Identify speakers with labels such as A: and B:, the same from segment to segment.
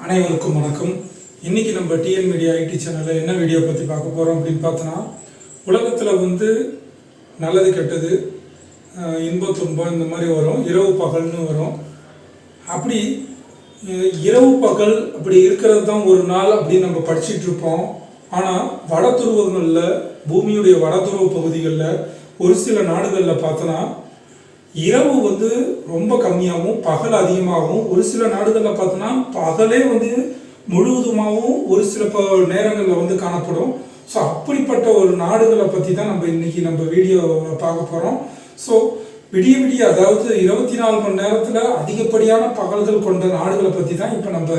A: அனைவருக்கும் வணக்கம். இன்னைக்கு நம்ம டிஎன் மீடியா ஐடி சேனலில் என்ன வீடியோ பற்றி பார்க்க போகிறோம் அப்படின்னு பார்த்தோன்னா உலகத்தில் வந்து நல்லது கெட்டது அஹ் இன்ப துன்பம் இந்த மாதிரி வரும் இரவு பகல்னு வரும். அப்படி இரவு பகல் அப்படி இருக்கிறது தான் ஒரு நாள் அப்படின்னு நம்ம படிச்சுட்டு இருப்போம். ஆனால் வட துருவங்களில் பூமியுடைய வட துருவ பகுதிகளில் ஒரு சில நாடுகளில் பார்த்தோன்னா இரவு வந்து ரொம்ப கம்மியாகவும் பகல் அதிகமாகவும் ஒரு சில நாடுகளில் பார்த்தோன்னா பகலே வந்து முழுவதுமாகவும் ஒரு சில ப நேரங்களில் வந்து காணப்படும். ஸோ அப்படிப்பட்ட ஒரு நாடுகளை பற்றி தான் நம்ம இன்னைக்கு நம்ம வீடியோ பார்க்க போகிறோம் ஸோ விடிய விடிய அதாவது இருபத்தி நாலு மணி நேரத்தில் அதிகப்படியான பகல்கள் கொண்ட நாடுகளை பற்றி தான் இப்போ நம்ம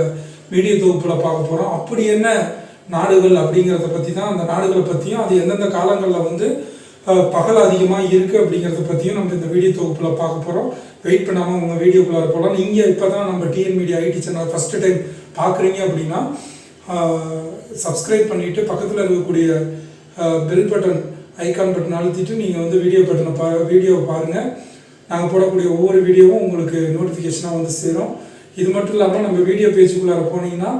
A: வீடியோ தொகுப்பில் பார்க்க போகிறோம் அப்படி என்ன நாடுகள் அப்படிங்கிறத பற்றி தான் அந்த நாடுகளை பற்றியும் அது எந்தெந்த காலங்களில் வந்து பகல் அதிகமாக இருக்குது அப்படிங்கிறத பற்றியும் நம்ம இந்த வீடியோ தொகுப்பில் பார்க்க போகிறோம் வெயிட் பண்ணாமல் உங்கள் வீடியோக்குள்ளார போகலாம் நீங்கள் இப்போ தான் நம்ம TN media ID channel first time பார்க்குறீங்க அப்படின்னா சப்ஸ்கிரைப் பண்ணிவிட்டு பக்கத்தில் இருக்கக்கூடிய பெல் பட்டன் ஐகான் பட்டன் அழுத்திட்டு நீங்கள் வந்து வீடியோ பட்டனை பா வீடியோவை பாருங்கள் நாங்கள் போடக்கூடிய ஒவ்வொரு வீடியோவும் உங்களுக்கு நோட்டிஃபிகேஷனாக வந்து சேரும். இது மட்டும் இல்லாமல் நம்ம வீடியோ பேஜுக்குள்ளார போனீங்கன்னா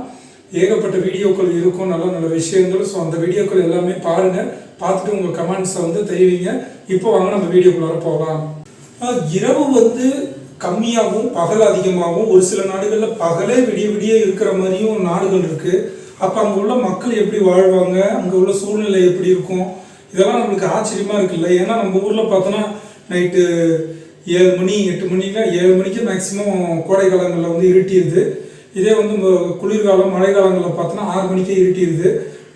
A: ஏகப்பட்ட வீடியோக்கள் இருக்கும் நல்ல நல்ல விஷயங்கள் ஸோ அந்த வீடியோக்கள் எல்லாமே பாருங்கள் பார்த்துட்டு உங்கள் கமெண்ட்ஸை வந்து தெரிவிங்க. இப்போ வாங்க நம்ம வீடியோக்குள்ளார போகலாம். இரவு வந்து கம்மியாகவும் பகல் அதிகமாகவும் ஒரு சில நாடுகளில் பகலே விடிய விடிய இருக்கிற மாதிரியும் நாடுகள் இருக்குது அப்போ அங்கே உள்ள மக்கள் எப்படி வாழ்வாங்க? அங்கே உள்ள சூழ்நிலை எப்படி இருக்கும்? இதெல்லாம் நம்மளுக்கு ஆச்சரியமாக இருக்குல்ல ஏன்னா நம்ம ஊரில் பார்த்தோன்னா நைட்டு ஏழு மணி எட்டு மணிக்கு ஏழு மணிக்கு மேக்ஸிமம் கோடை காலங்களில் வந்து இருட்டிடுது இதே வந்து குளிர்காலம் மழை காலங்களில் பார்த்தோன்னா ஆறு மணிக்கே இருட்டிடுது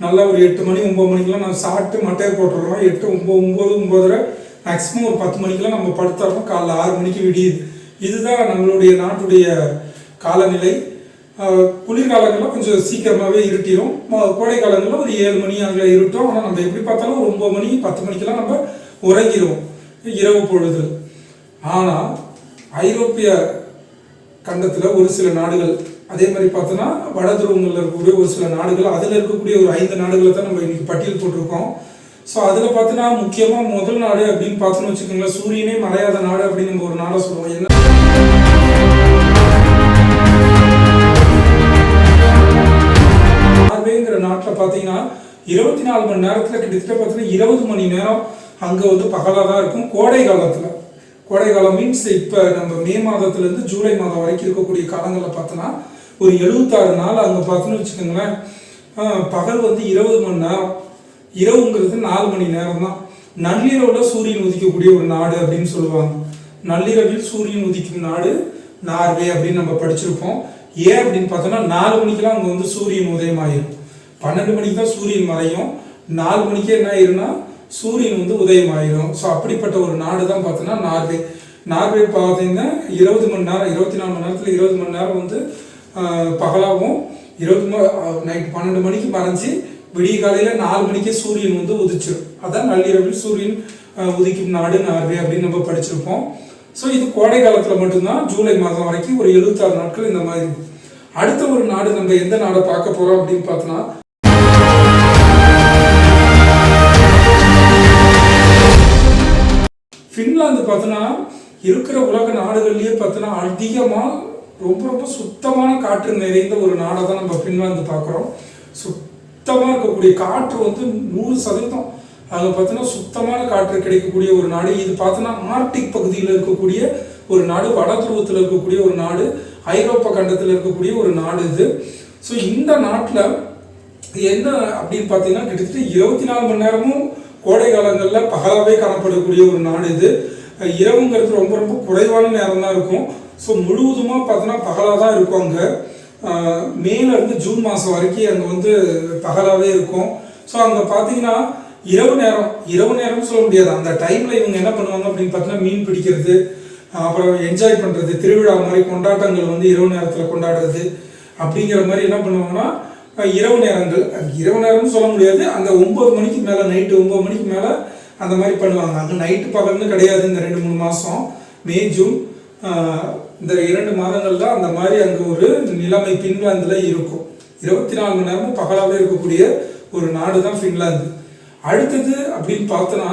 A: நல்லா ஒரு எட்டு மணி ஒம்பது மணிக்கெலாம் நம்ம சாப்பிட்டு மட்டையை போட்டுடுறோம். எட்டு ஒம்பது ஒம்பது ஒம்பதரை மேக்ஸிமம் ஒரு பத்து மணிக்கெல்லாம் நம்ம படுத்துறோம். காலைல ஆறு மணிக்கு விடியுது. இதுதான் நம்மளுடைய நாட்டுடைய காலநிலை. குளிர்காலங்களில் கொஞ்சம் சீக்கிரமாகவே இருட்டிடும் கோடை காலங்களில் ஒரு ஏழு மணி அங்கே இருட்டும். ஆனால் நம்ம எப்படி பார்த்தாலும் ஒரு ஒம்பது மணி பத்து மணிக்கெல்லாம் நம்ம உறங்கிடுவோம் இரவு பொழுது. ஆனால் ஐரோப்பிய கண்டத்தில் ஒரு சில நாடுகள் அதே மாதிரி பார்த்தோன்னா வட துருவங்களில் இருக்கக்கூடிய ஒரு சில நாடுகள் அதில் இருக்கக்கூடிய ஒரு ஐந்து நாடுகளை தான் நம்ம இன்னைக்கு பட்டியல் போட்டிருக்கோம். ஸோ அதில் பார்த்தோன்னா முக்கியமாக முதல் நாடு அப்படின்னு பார்த்தோன்னு வச்சுக்கோங்களேன் சூரியனே மறையாத நாடு அப்படின்னு நம்ம ஒரு நாடை சொல்லுவோம். என்ன? நார்வேங்கிற நாட்டில் பார்த்தீங்கன்னா இருபத்தி நாலு மணி நேரத்தில் கிட்டத்தட்ட பார்த்தீங்கன்னா இருபது மணி நேரம் அங்கே வந்து பகலாக தான் இருக்கும். கோடை காலத்தில். கோடை காலம் மீன்ஸ் இப்போ நம்ம மே மாதத்துலேருந்து ஜூலை மாதம் வரைக்கும் இருக்கக்கூடிய காலங்களில் பார்த்தோன்னா ஒரு எழுபத்தாறு நாள் அங்கே பார்த்தோன்னு வச்சுக்கோங்களேன். பகல் வந்து இருபது மணி நேரம். இரவுங்கிறது நாலு மணி நேரம் தான் நள்ளிரவில் சூரியன் உதிக்கக்கூடிய ஒரு நாடு அப்படின்னு சொல்லுவாங்க. நள்ளிரவில் சூரியன் உதிக்கும் நாடு நார்வே அப்படின்னு நம்ம படிச்சிருப்போம். ஏன் அப்படின்னு பார்த்தோம்னா நாலு மணிக்கெல்லாம் அங்கே வந்து சூரியன் உதயம் ஆயிரும் பன்னெண்டு மணிக்கு தான் சூரியன் மறையும். நாலு மணிக்கு என்ன ஆயிரும்னா சூரியன் வந்து உதயம் ஆயிரும் ஸோ அப்படிப்பட்ட ஒரு நாடு தான் பார்த்தோன்னா நார்வே. நார்வே பார்த்தீங்கன்னா இருபது மணி நேரம் இருபத்தி நாலு மணி நேரத்தில் இருபது மணி நேரம் வந்து பகலாகவும் இருபது நைட் பன்னெண்டு மணிக்கு மறைஞ்சு விடிய காலையில் நாலு மணிக்கே சூரியன் வந்து உதிச்சிடும் அதான் நள்ளிரவில் சூரியன் உதிக்கும் நாடு நார்வே அப்படின்னு நம்ம படிச்சிருப்போம். ஸோ இது கோடை காலத்தில் மட்டும்தான் ஜூலை மாதம் வரைக்கும் ஒரு எழுபத்தாறு நாட்கள் இந்த மாதிரி. அடுத்த ஒரு நாடு நம்ம எந்த நாடை பார்க்க போகிறோம் அப்படின்னு பார்த்தோன்னா ஃபின்லாந்து பார்த்தோன்னா இருக்கிற உலக நாடுகள்லேயே பார்த்தோன்னா அதிகமாக ரொம்ப ரொம்ப சுத்தமான காற்று நிறைந்த ஒரு நாடை தான் நம்ம பின்வாந்து பார்க்குறோம். சுத்தமாக இருக்கக்கூடிய காற்று வந்து நூறு சதவீதம். அங்கே பார்த்தோன்னா சுத்தமான காற்று கிடைக்கக்கூடிய ஒரு நாடு. இது பார்த்தோன்னா ஆர்டிக் பகுதியில் இருக்கக்கூடிய ஒரு நாடு வட துருவத்தில் இருக்கக்கூடிய ஒரு நாடு ஐரோப்பா கண்டத்தில் இருக்கக்கூடிய ஒரு நாடு இது. ஸோ இந்த நாட்டில் என்ன அப்படின்னு பார்த்தீங்கன்னா கிட்டத்தட்ட இருபத்தி நாலு மணி நேரமும் கோடை காலங்களில் பகலாகவே காணப்படக்கூடிய ஒரு நாடு இது. இரவுங்கிறது ரொம்ப ரொம்ப குறைவான நேரம் தான் இருக்கும். ஸோ முழுவதுமாக பார்த்தோன்னா பகலாக தான் இருக்கும் அங்கே. மேலேருந்து ஜூன் மாதம் வரைக்கும் அங்கே வந்து பகலாகவே இருக்கும். ஸோ அங்கே பார்த்தீங்கன்னா இரவு நேரம் இரவு நேரம்னு சொல்ல முடியாது. அந்த டைமில் இவங்க என்ன பண்ணுவாங்க அப்படின்னு பார்த்தீங்கன்னா மீன் பிடிக்கிறது அப்புறம் என்ஜாய் பண்ணுறது திருவிழா மாதிரி கொண்டாட்டங்கள் வந்து இரவு நேரத்தில் கொண்டாடுறது அப்படிங்கிற மாதிரி என்ன பண்ணுவாங்கன்னா இரவு நேரங்கள். இரவு நேரம்னு சொல்ல முடியாது. அந்த ஒம்பது மணிக்கு மேலே நைட்டு ஒம்பது மணிக்கு மேலே அந்த மாதிரி பண்ணுவாங்க. அங்கே நைட்டு பகல்னு கிடையாது இந்த ரெண்டு மூணு மாதம் மே ஜூன் இந்த இரண்டு மாதங்கள் தான் அந்த மாதிரி அங்கே ஒரு நிலைமை பின்லாந்தில் இருக்கும். இருபத்தி நாலு மணி நேரமும் பகலாகவே இருக்கக்கூடிய ஒரு நாடு தான் ஃபின்லாந்து அடுத்தது அப்படின்னு பார்த்தோன்னா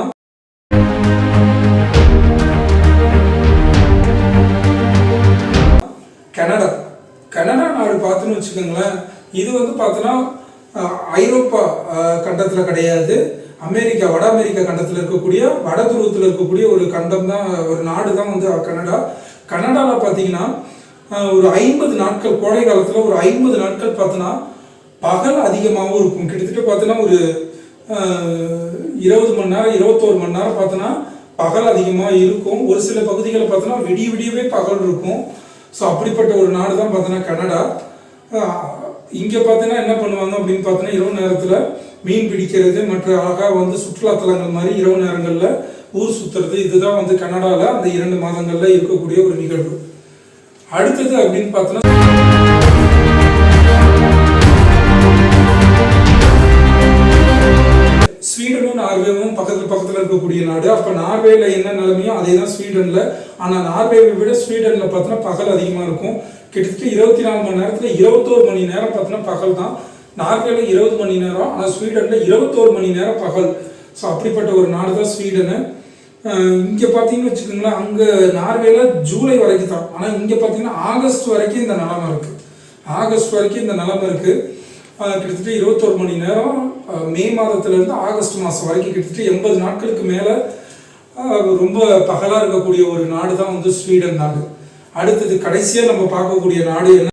A: கனடா. கனடா நாடு பார்த்துன்னு வச்சுக்கோங்களேன் இது வந்து பார்த்தோன்னா அஹ், ஐரோப்பா கண்டத்தில் கிடையாது. அமெரிக்கா வட அமெரிக்கா கண்டத்தில் இருக்கக்கூடிய வட துருவத்தில் இருக்கக்கூடிய ஒரு கண்டம் தான் ஒரு நாடு தான் வந்து கனடா. கனடாவில் பார்த்தீங்கன்னா ஒரு ஐம்பது நாட்கள் கோடை காலத்தில் ஒரு ஐம்பது நாட்கள் பார்த்தோன்னா பகல் அதிகமாகவும் இருக்கும். கிட்டத்தட்ட பார்த்தோன்னா ஒரு இருபது மணி நேரம் இருபத்தோரு மணி நேரம் பார்த்தோன்னா பகல் அதிகமாக இருக்கும். ஒரு சில பகுதிகளில் பார்த்தோன்னா விடிய விடியவே பகல் இருக்கும். ஸோ அப்படிப்பட்ட ஒரு நாடு தான் பார்த்தோன்னா கனடா. இங்கே பார்த்தீங்கன்னா என்ன பண்ணுவாங்க அப்படின்னு பார்த்தோன்னா இரவு நேரத்தில் மீன் பிடிக்கிறது மற்ற அழகாக வந்து சுற்றுலாத்தலங்கள் மாதிரி இரவு நேரங்களில் ஊர் சுற்றுறது இதுதான் வந்து கனடாவில் அந்த இரண்டு மாதங்களில் இருக்கக்கூடிய ஒரு நிகழ்வு. அடுத்தது அப்படின்னு பார்த்தோன்னா ஸ்வீடனும் நார்வேவும் பக்கத்துல பக்கத்துல இருக்கக்கூடிய நாடு. அப்ப நார்வேல என்ன நிலைமையோ அதே தான் ஸ்வீடன்ல. ஆனா நார்வேவை விட ஸ்வீடன்ல பார்த்தோன்னா பகல் அதிகமா இருக்கும். கிட்டத்தட்ட இருபத்தி நாலு மணி நேரத்துல இருபத்தோரு மணி நேரம் பார்த்தோன்னா பகல் தான். நார்வேல இருபது மணி நேரம் ஆனா ஸ்வீடன்ல இருபத்தோரு மணி நேரம் பகல். ஸோ அப்படிப்பட்ட ஒரு நாடு தான் ஸ்வீடனு. இங்கே பார்த்தீங்கன்னு வச்சுக்கோங்களேன் அங்கே நார்வேல ஜூலை வரைக்கும் தான். ஆனால் இங்கே பார்த்தீங்கன்னா ஆகஸ்ட் வரைக்கும் இந்த நிலமை இருக்குது ஆகஸ்ட் வரைக்கும் இந்த நிலமை இருக்குது கிட்டத்தட்ட இருபத்தோரு மணி நேரம் மே மாதத்துலேருந்து ஆகஸ்ட் மாதம் வரைக்கும் கிட்டத்தட்ட எண்பது நாட்களுக்கு மேலே ரொம்ப பகலாக இருக்கக்கூடிய ஒரு நாடு தான் வந்து ஸ்வீடன் நாடு. அடுத்தது கடைசியாக நம்ம பார்க்கக்கூடிய நாடு என்ன?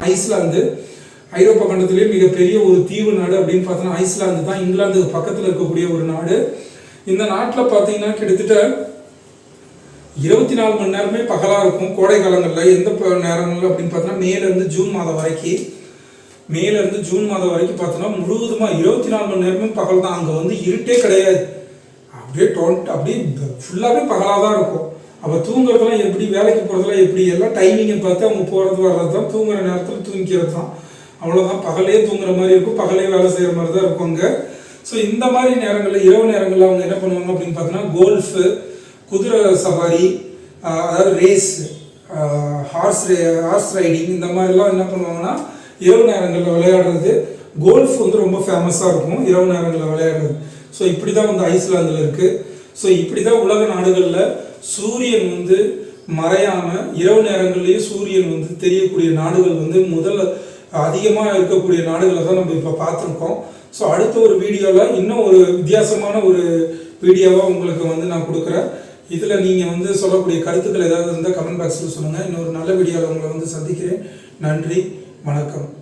A: ஐஸ்லாந்து. ஐரோப்பா கண்டத்திலேயே மிகப்பெரிய ஒரு தீவு நாடு அப்படின்னு பார்த்தோன்னா ஐஸ்லாந்து தான். இங்கிலாந்துக்கு பக்கத்தில் இருக்கக்கூடிய ஒரு நாடு. இந்த நாட்டில் பார்த்தீங்கன்னா கிட்டத்தட்ட இருபத்தி நாலு மணி நேரமே பகலாக இருக்கும். கோடை காலங்களில் எந்த நேரங்கள் அப்படின்னு பார்த்தோன்னா மேலேருந்து ஜூன் மாதம் வரைக்கும் மேலேருந்து ஜூன் மாதம் வரைக்கும் பார்த்தோன்னா முழுவதுமாக இருபத்தி நாலு மணி நேரமும் பகல் தான். அங்கே வந்து இருட்டே கிடையாது. அப்படியே டோன்ட் அப்படியே ஃபுல்லாகவே பகலாக தான் இருக்கும். அப்போ தூங்குறதெல்லாம் எப்படி வேலைக்கு போகிறதெல்லாம் எப்படி எல்லாம் டைமிங்கை பார்த்து அவங்க போகிறது வர்றது தான் தூங்குற நேரத்தில் தூங்கிக்கிறது தான் அவ்வளோதான் பகலே தூங்குற மாதிரி இருக்கும். பகலே வேலை செய்கிற மாதிரி தான் இருக்கும் அங்கே. ஸோ இந்த மாதிரி நேரங்களில் இரவு நேரங்களில் அவங்க என்ன பண்ணுவாங்க அப்படின்னு பார்த்தோன்னா கோல்ஃபு குதிரை சவாரி அதாவது race horse ray horse riding இந்த மாதிரிலாம் என்ன பண்ணுவாங்கன்னா இரவு நேரங்களில் விளையாடுறது. கோல்ஃப் வந்து ரொம்ப ஃபேமஸாக இருக்கும் இரவு நேரங்களில் விளையாடுறது. ஸோ இப்படி தான் வந்து ஐஸ்லாந்தில் இருக்குது ஸோ இப்படி தான் உலக நாடுகளில் சூரியன் வந்து மறையாமல் இரவு நேரங்கள்லேயும் சூரியன் வந்து தெரியக்கூடிய நாடுகள் வந்து முதல்ல அதிகமாக இருக்கக்கூடிய நாடுகளை தான் நம்ம இப்போ பார்த்துருக்கோம். ஸோ அடுத்த ஒரு வீடியோவில் இன்னும் ஒரு வித்தியாசமான ஒரு வீடியோவாக உங்களுக்கு வந்து நான் கொடுக்குறேன். இதில் நீங்கள் வந்து சொல்லக்கூடிய கருத்துக்கள் ஏதாவது இருந்தால் கமெண்ட் பாக்ஸில் சொல்லுங்கள் இன்னொரு நல்ல வீடியோவில் உங்களை வந்து சந்திக்கிறேன். நன்றி. வணக்கம்.